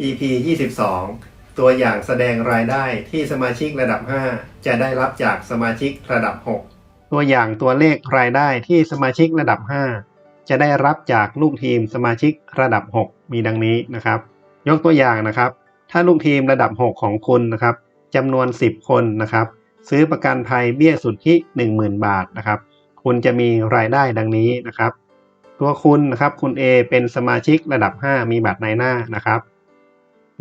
EP 22 ตัวอย่างแสดงรายได้ที่สมาชิกระดับ 5 จะได้รับจากสมาชิกระดับ 6 ตัวอย่างตัวเลขรายได้ที่สมาชิกระดับ 5 จะได้รับจากลูกทีมสมาชิกระดับ 6 มีดังนี้นะครับ ยกตัวอย่างนะครับ ถ้าลูกทีมระดับ 6 ของคุณนะครับจำนวน 10 คนนะครับ ซื้อประกันภัยเบี้ยสุทธิ 10,000 บาทนะครับ คุณจะมีรายได้ดังนี้นะครับ ตัวคุณนะครับคุณ A เป็นสมาชิกระดับ 5 มีบัตรในหน้านะครับ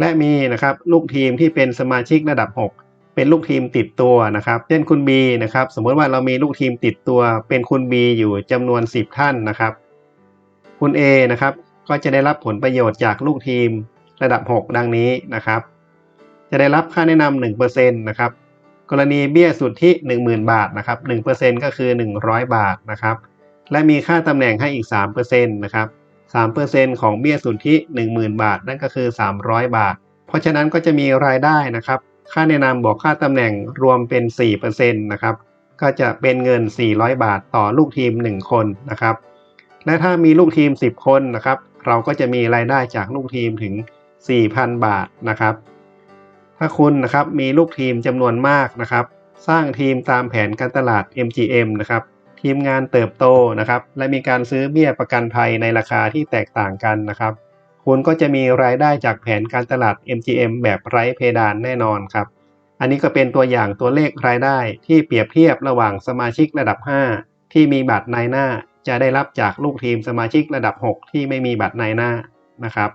และมีนะครับลูกทีมที่เป็นสมาชิกระดับ 6 เป็นลูกทีมติดตัวนะครับ เช่นคุณ B นะครับ สมมติว่าเรามีลูกทีมติดตัว เป็นคุณ B อยู่จำนวน 10 ท่านนะครับ คุณ A นะครับก็จะได้รับผลประโยชน์จากลูกทีมระดับ 6 ดังนี้นะครับ จะได้รับค่าแนะนำ1%นะครับกรณีเบี้ยสุทธิ 10,000 บาทนะครับ1%ก็คือ 100 บาทนะครับ และมีค่าตำแหน่งให้อีก 3%นะครับ 3%ของเบี้ยสุทธิ 10,000 บาท นั่นก็คือ 300 บาท เพราะฉะนั้นก็จะมีรายได้นะครับ ค่าแนะนำบวกค่าตำแหน่งรวมเป็น 4%นะครับ ก็จะเป็นเงิน 400 บาทต่อลูกทีม 1 คนนะครับ และถ้ามีลูกทีม 10 คนนะครับ เราก็จะมีรายได้จากลูกทีมถึง 4,000 บาทนะครับ ถ้าคุณนะครับมีลูกทีมจำนวนมากนะครับ สร้างทีมตามแผนการตลาด MGM นะครับ ทีมงานเติบโตนะครับ และมีการซื้อเบี้ยประกันภัยในราคาที่แตกต่างกันนะครับ คุณก็จะมีรายได้จากแผนการตลาด MGM แบบไร้เพดานแน่นอนครับ อันนี้ก็เป็นตัวอย่างตัวเลขรายได้ที่เปรียบเทียบระหว่างสมาชิกระดับ 5 ที่มีบัตรในหน้า จะได้รับจากลูกทีมสมาชิกระดับ 6 ที่ไม่มีบัตรในหน้านะครับ